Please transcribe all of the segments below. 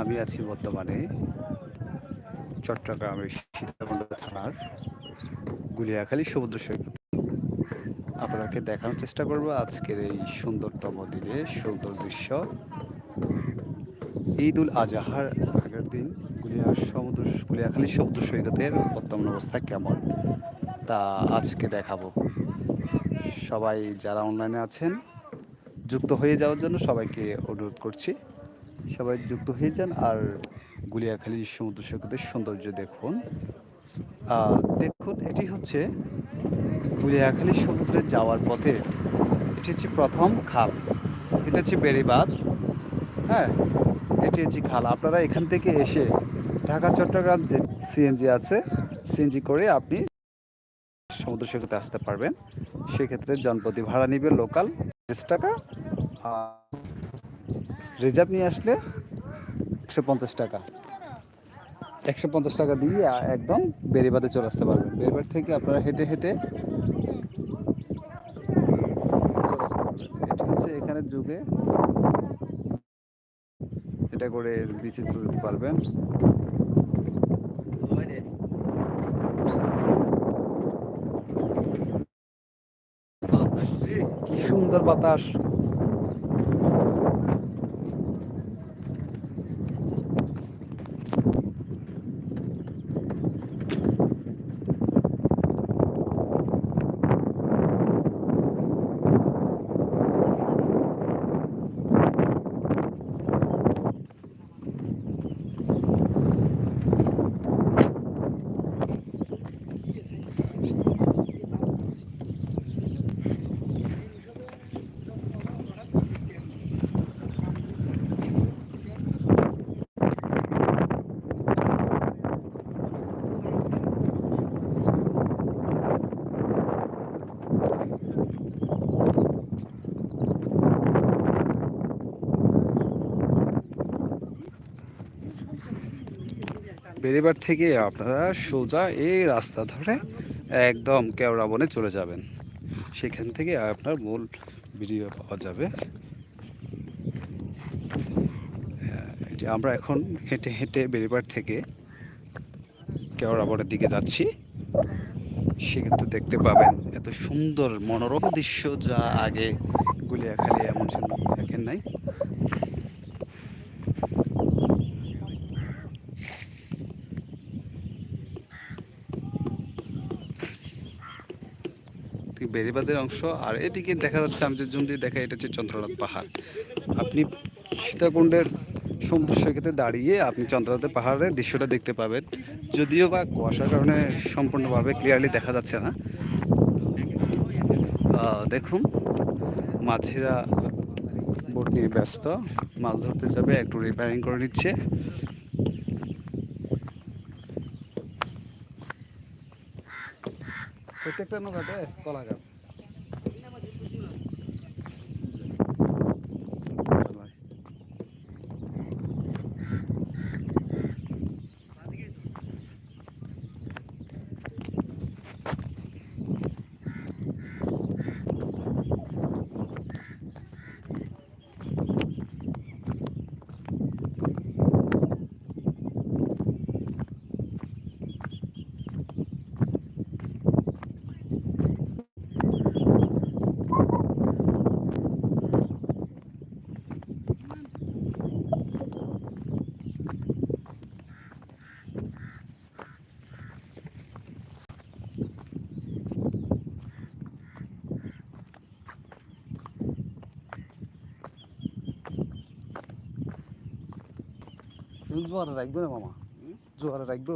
আমি আছি বর্তমানে চট্টগ্রামের সীতাকুণ্ড থানার গুলিয়াখালী সমুদ্র সৈকত। আপনাদেরকে দেখানোর চেষ্টা করব আজকের এই সুন্দরতম দিনে সুন্দর দৃশ্য। ঈদ উল আজহার আগের দিন গুলিয়া সমুদ্র, গুলিয়াখালী সমুদ্র সৈকতের বর্তমান অবস্থা কেমন তা আজকে দেখাবো। সবাই যারা অনলাইনে আছেন, যুক্ত হয়ে যাওয়ার জন্য সবাইকে অনুরোধ করছি। সবাই যুক্ত হয়ে যান আর গুলিয়াখালী সমুদ্র সৈকতের সৌন্দর্য দেখুন। দেখুন, এটি হচ্ছে গুলিয়াখালী সমুদ্রে যাওয়ার পথে এটি হচ্ছে প্রথম খাল। এটা হচ্ছে বেড়িবাঁধ। হ্যাঁ এটি হচ্ছে খাল। আপনারা এখান থেকে এসে ঢাকা, চট্টগ্রাম যে সিএনজি আছে সিএনজি করে আপনি সমুদ্র সৈকতে আসতে পারবেন। সেক্ষেত্রে জনপ্রতি ভাড়া নিবে লোকাল। টাকা। রিজার্ভ নিয়ে আসলে একশো পঞ্চাশ টাকা। একশো পঞ্চাশ টাকা দিয়ে একদম বেড়িবাঁধে চলে আসতে পারবেন। বেড়িবাঁধ থেকে আপনারা হেঁটে হেঁটে চলে আসতে পারবেন। এটা হচ্ছে এখানে যুগে এটা করে বিচে চলে যেতে পারবেন। কি সুন্দর বাতাস। বেড়িবার থেকে আপনারা সোজা এই রাস্তা ধরে একদম কেওড়া বনে চলে যাবেন। সেখান থেকে আপনার মূল ভিডিও পাওয়া যাবে। যে আমরা এখন হেঁটে হেঁটে বেড়িবার থেকে কেওড়া বনের দিকে যাচ্ছি। সেক্ষেত্রে দেখতে পাবেন এত সুন্দর মনোরম দৃশ্য যা আগে গুলিয়াখালী এমন দেখেন নাই। ঠিক বেড়িবাঁধের অংশ। আর এদিকে দেখা যাচ্ছে, আমি যে জুম দিয়ে দেখা এটা হচ্ছে চন্দ্রনাথ পাহাড়। আপনি সীতাকুণ্ডের সমুদ্র সৈকতে দাঁড়িয়ে আপনি চন্দ্রনাথ পাহাড়ের দৃশ্যটা দেখতে পাবেন। যদিও বা কুয়াশার কারণে সম্পূর্ণভাবে ক্লিয়ারলি দেখা যাচ্ছে না। দেখুন, মাঝিরা বোট নিয়ে ব্যস্ত। মাছ ধরতে যাবে, একটু রিপেয়ারিং করে নিচ্ছে। প্রত্যেকটা নৌকাতে কলা গাছ। জোয়ারে রাখব না মামা? জোয়ারে রাখব।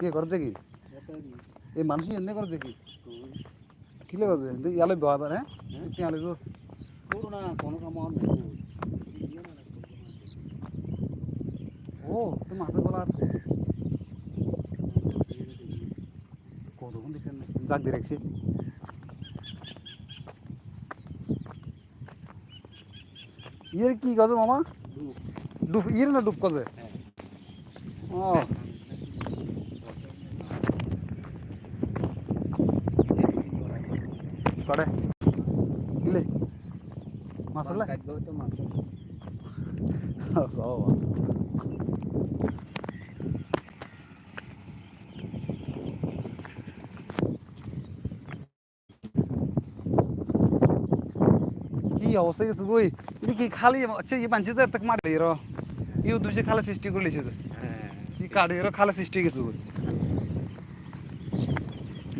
কে করছে কি? এই মানুষ এনে করছে কি? কিলে করছে? ইয়ালে বাবা হ্যাঁ? ইয়ালে গো। ও তো মাছের গলার কতক্ষণ দেখছেন জাগ দিয়ে রাখছি। ইয়ের কি গজে মামা ডুব ইয়ের না ডুব গজে ও করে কিলে মাছ আলা কাটবে তো মাছ যাও কি অবস্থা গেছে গই এটা কি খালি আচ্ছা এই পাঁচ হাজার তাক মারি র ইউ দুইছে খালে সৃষ্টি করে লিছে হ্যাঁ। কি কাড়ি র খালে সৃষ্টি গেছে গই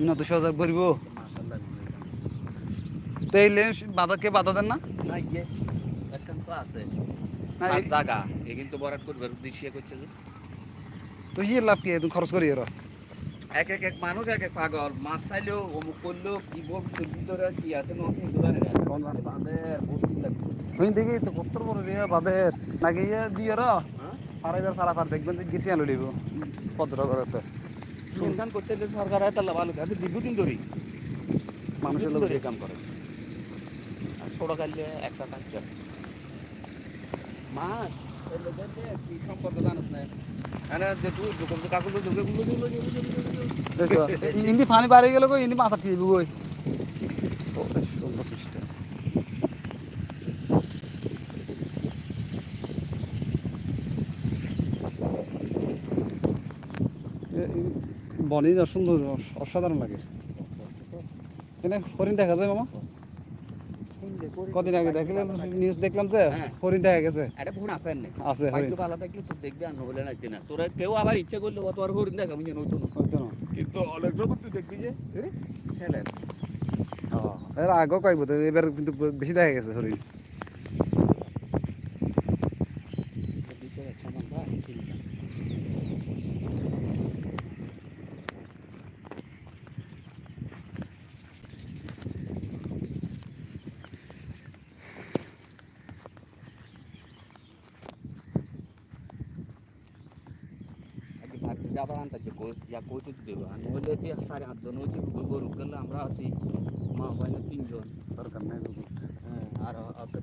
না দুশো হাজার ভরিব তো এই লেন্স বাধা দেন না? তো জায়গা এ কিন্তু বরাট করবে উদ্দেশ্যে করছে যে। তো ইয়ে লাভ কি? খরচ করি র এক এক এক মানুষ এক এক পাগল। মাছ চাইলেও অমুক করলেও কি বল ভিতরে কি আছে নয় সেগুলো জানে না কোন জানে? বাঁধের বস্তি লাগবে হইন দেখি তো কত বড় রে বাদের নাকি ইয়ে দিয়ে র হ্যাঁ? পারাইবার সারা পার দেখবেন যে গিটি আলো লিব পদ্র করতে সন্ধান করতে গেলে সরকার তাহলে ভালো। কাছে দীর্ঘদিন ধরেই। মানুষের লোক এই কাম করে। আর ছোট কাটলে একটা কাটছে মাছ? ইন্দি ফানি বাড়ি গেল কই? ইন্দি মাছ আটকে কই সুন্দর বনি সুন্দর অসাধারণ লাগে। এনে হরিণ দেখা যায় মামা? কদিন আগে দেখলাম নিউজ দেখলাম যে হ্যাঁ। হরিণ দেখা গেছে। এটা ফোন আছে না আছে হরিণ ভালো থাকলে তুই দেখবি আর নহলে না না তোরা কেউ আবার ইচ্ছা করলে অত আর হরিণ দেখা বুঝে নতুন। নতুন কিন্তু অনেক সময় তুই দেখবি যে খেলেন। হ্যাঁ, এর আগেও কয়েক এবার কিন্তু বেশি দেখা গেছে হরিণ আবার আনতে যে কই ইয়া কই তো দেব আর নইলে তুই সাড়ে আটজন ওই যে গরু গেলে আমরা আছি মা ভাই না তিনজন দরকার নাই দুজন। হ্যাঁ আর আপনার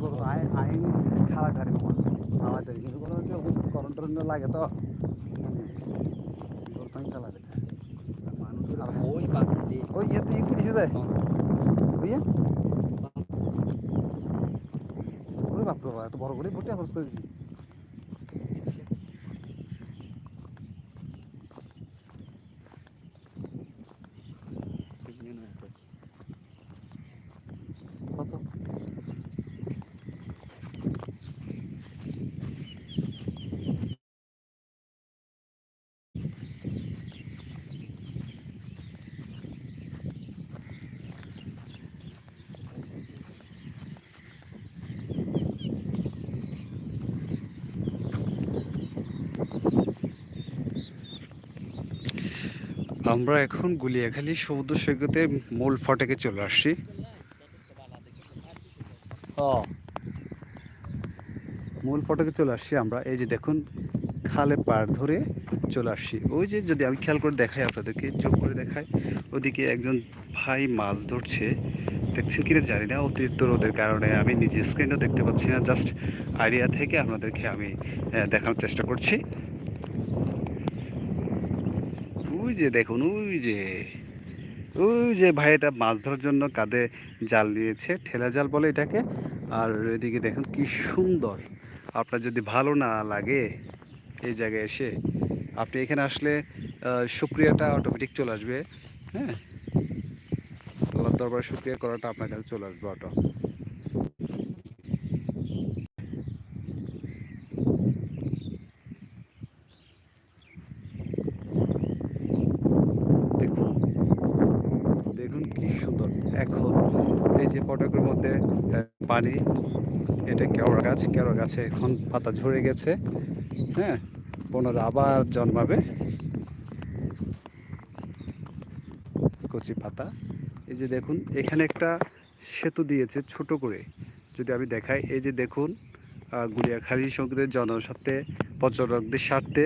গরু আই- আইন খারাপ গাড়ি আমাদের কিন্তু কোনো যে করোনা টরোনা লাগে তো গরু তো খেলা যেতে মানুষের আর- ওই বাকি ওই ইয়ে তুই কি দিছে যায় ওই ইয়ে ওরে বাপ রে বাপ, এত বড় করে ভর্তি খরচ করে দিছি কত আমরা এখন গুলিয়াখালী সমুদ্র সৈকতের মূল ফটকে চলে আসছি। মূল ফটকে চলে আসছি আমরা। এই যে দেখুন, খালে পার ধরে চলে আসছি। ওই যে যদি আমি খেয়াল করে দেখাই আপনাদেরকে, চোখ করে দেখাই, ওদিকে একজন ভাই মাছ ধরছে। দেখছেন কিনা জানি না, অতিরিক্ত রোদের কারণে আমি নিজে স্ক্রিনও দেখতে পাচ্ছি না। জাস্ট আইডিয়া থেকে আপনাদেরকে আমি দেখানোর চেষ্টা করছি। ওই যে দেখুন, ওই যে ওই যে ভাই এটা মাছ ধরার জন্য কাঁধে জাল নিয়েছে ঠেলা জাল বলে এটাকে। আর এদিকে দেখুন কি সুন্দর। আপনার যদি ভালো না লাগে এই জায়গায় এসে, আপনি এখানে আসলে শুক্রিয়াটা অটোমেটিক চলে আসবে হ্যাঁ? আল্লাহ দরবারে শুক্রিয়া করাটা আপনার কাছে চলে আসবে অটো দেখুন দেখুন কি সুন্দর। এখন এই যে ফটকের মধ্যে পানি এটা কেওড়া গাছ কেওড়া গাছে এখন পাতা ঝরে গেছে হ্যাঁ? পুনর আবার জন্মাবে। কচি পাতা। এই যে দেখুন এখানে একটা সেতু দিয়েছে ছোট করে। যদি আমি দেখাই এই যে দেখুন আহ, গুলিয়াখালী সঙ্গীতের জনস্বার্থে পর্যটকদের স্বার্থে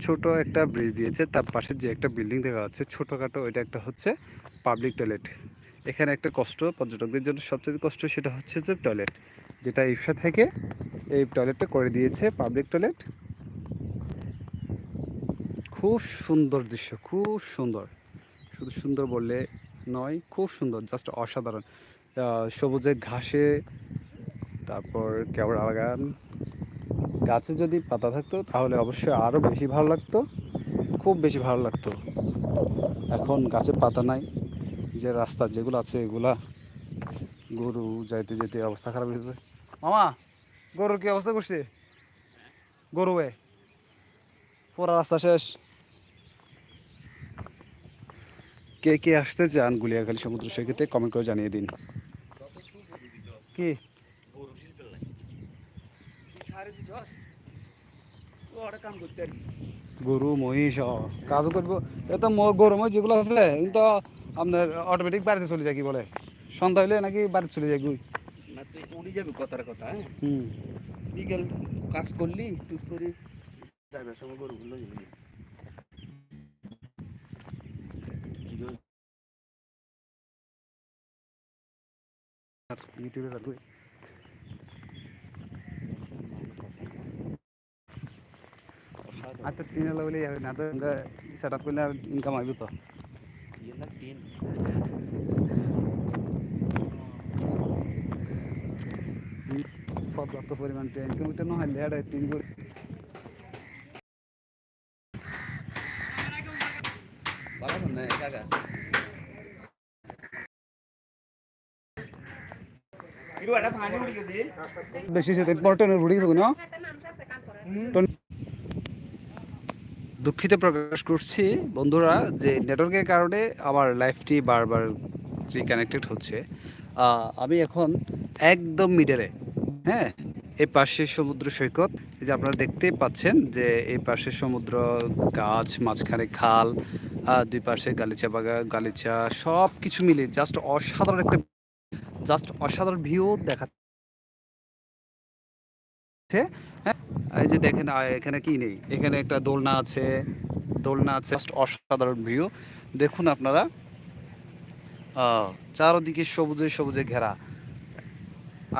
ছোট একটা ব্রিজ দিয়েছে। তার পাশে যে একটা বিল্ডিং দেখা যাচ্ছে ছোটোখাটো এটা একটা হচ্ছে পাবলিক টয়লেট এখানে একটা কষ্ট পর্যটকদের জন্য সবচেয়ে কষ্ট সেটা হচ্ছে যে টয়লেট যেটা ইফসা থেকে এই টয়লেটটা করে দিয়েছে পাবলিক টয়লেট খুব সুন্দর দৃশ্য, খুব সুন্দর। শুধু সুন্দর বললে নয়, খুব সুন্দর জাস্ট অসাধারণ। সবুজে ঘাসে, তারপর কেওড়া বাগান গাছে যদি পাতা থাকতো, তাহলে অবশ্যই আরও বেশি ভালো লাগতো, খুব বেশি ভালো লাগতো। এখন গাছে পাতা নাই। যে রাস্তা যেগুলো আছে এগুলা গরু যাইতে যেতে অবস্থা খারাপ হয়েছে মামা গরুর কি অবস্থা করছে? গরু এ পুরা রাস্তা শেষ। কে কে আসতে চান গুলিয়াখালী সমুদ্র সৈকতে কমেন্ট করে জানিয়ে দিন। কি? গরু মহিষ ও, কাজও করব। এটা গরু মহিষ যেগুলো আছে কিন্তু আপনার অটোমেটিক বাড়িতে চলে যায় কি বলে? সন্ধ্যা হইলে নাকি বাড়িতে চলে যায় গুই না তুই উড়ি যাবি কথার কথা হ্যাঁ? হুম। বিকেল কাজ করলি টুস করি যাবে সময় গরু গুলো যাবি ইউটিউবে যার গুই আর তো টিনে লাগলে হবে না তো সেট আপ করলে ইনকাম আসবে তো পর্যাপ্ত পরিমাণ ইনকাম হইতে না হয় লেয়ার টিন করে ভালো না কাকা? ইরু এটা পানি উড়ি গেছে। বেশি সেটা ইম্পর্টেন্ট রুড়ি গেছে না দুঃখিত প্রকাশ করছি বন্ধুরা যে নেটওয়ার্কের কারণে আমার লাইফটি বারবার রিকানেক্টেড হচ্ছে। আহ, আমি এখন একদম মিডলে হ্যাঁ এই পাশে সমুদ্র সৈকত। এই যে আপনারা দেখতেই পাচ্ছেন যে এই পাশে সমুদ্র, গাছ, মাঝখানে খাল দুই পাশে গালিচা বাগান গালিচা সব কিছু মিলে জাস্ট অসাধারণ একটা জাস্ট অসাধারণ ভিউ দেখা হ্যাঁ এই যে দেখেন এখানে কি নেই? এখানে একটা দোলনা আছে দোলনা আছে জাস্ট অসাধারণ ভিউ দেখুন আপনারা চারদিকে সবুজে সবুজে ঘেরা।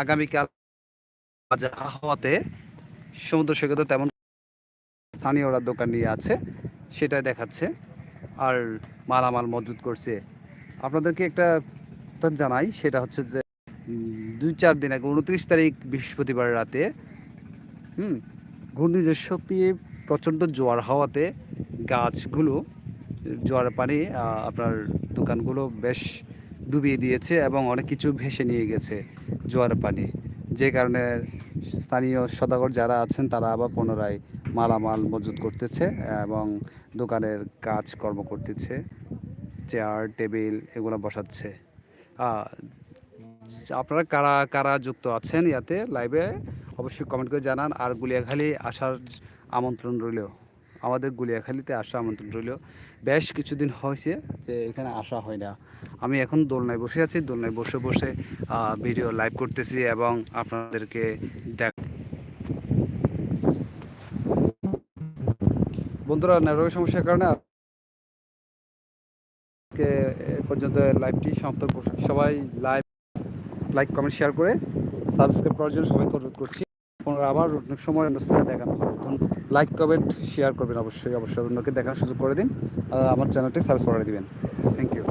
আগামীকাল আজ আবহাওয়াতে সমুদ্র সৈকতে তেমন স্থানীয়রা দোকান নিয়ে আছে, সেটাই দেখাচ্ছে। আর মালামাল মজুত করছে। আপনাদেরকে একটা কথা জানাই, সেটা হচ্ছে যে দুই চার দিন আগে উনত্রিশ তারিখ বৃহস্পতিবার রাতে, হুম ঘূর্ণিঝড় শক্তি প্রচণ্ড জোয়ার হওয়াতে গাছগুলো, জোয়ার পানি আপনার দোকানগুলো বেশ ডুবিয়ে দিয়েছে এবং অনেক কিছু ভেসে নিয়ে গেছে জোয়ার পানি। যে কারণে স্থানীয় সদাগর যারা আছেন, তারা আবার পুনরায় মালামাল মজুত করতেছে এবং দোকানের কাজকর্ম করতেছে। চেয়ার, টেবিল এগুলো বসাচ্ছে। আপনারা কারা কারা যুক্ত আছেন ইয়াতে? লাইভে অবশ্যই কমেন্ট করে জানান। আর গুলিয়াখালি আসার আমন্ত্রণ রইল। আমাদের গুলিয়াখালীতে আসা আমন্ত্রণ রইল। বেশ কিছুদিন হয়েছে যে এখানে আসা হয় না। আমি এখন দোলনায় বসে আছি, দোলনায় বসে বসে ভিডিও লাইভ করতেছি এবং আপনাদেরকে দেখ বন্ধুরা নেটওয়ার্কের সমস্যার কারণে পর্যন্ত লাইভটি সমাপ্ত সবাই লাইভ লাইক, কমেন্ট, শেয়ার করে সাবস্ক্রাইব করার জন্য সবাইকে অনুরোধ করছি। পুনরায় আবার অন্য সময় অন্য স্থানে দেখানো হবে। লাইক কমেন্ট শেয়ার করবেন অবশ্যই। অবশ্যই অন্যকে দেখার সুযোগ করে দিন। আমার চ্যানেলটি সাবস্ক্রাইব করে দিবেন। Thank you